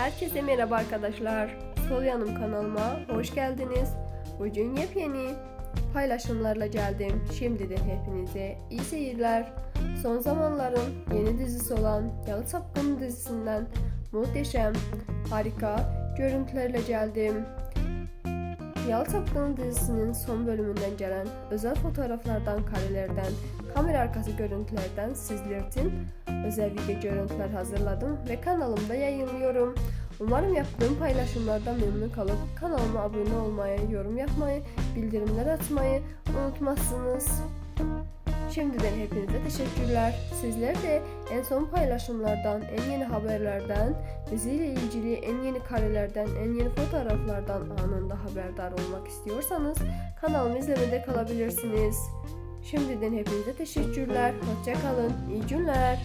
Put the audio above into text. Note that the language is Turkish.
Herkese merhaba arkadaşlar. Sol yanım kanalıma hoş geldiniz. Bugün yepyeni paylaşımlarla geldim. Şimdiden hepinize iyi seyirler. Son zamanların yeni dizisi olan Yalı Çapkını dizisinden muhteşem, harika görüntülerle geldim. Yalı Çapkını dizisinin son bölümünden gelen özel fotoğraflardan, karelerden, kamera arkası görüntülerden sizler için özel video görüntüler hazırladım ve kanalımda yayınlıyorum. Umarım yaptığım paylaşımlardan memnun kalıp kanalıma abone olmayı, yorum yapmayı, bildirimler açmayı unutmazsınız. Şimdiden hepinize teşekkürler. Sizler de en son paylaşımlardan, en yeni haberlerden, diziyle ilgili en yeni karelerden, en yeni fotoğraflardan anında haberdar olmak istiyorsanız kanalımı izlemede kalabilirsiniz. Şimdiden hepinize teşekkürler. Hoşçakalın. İyi günler.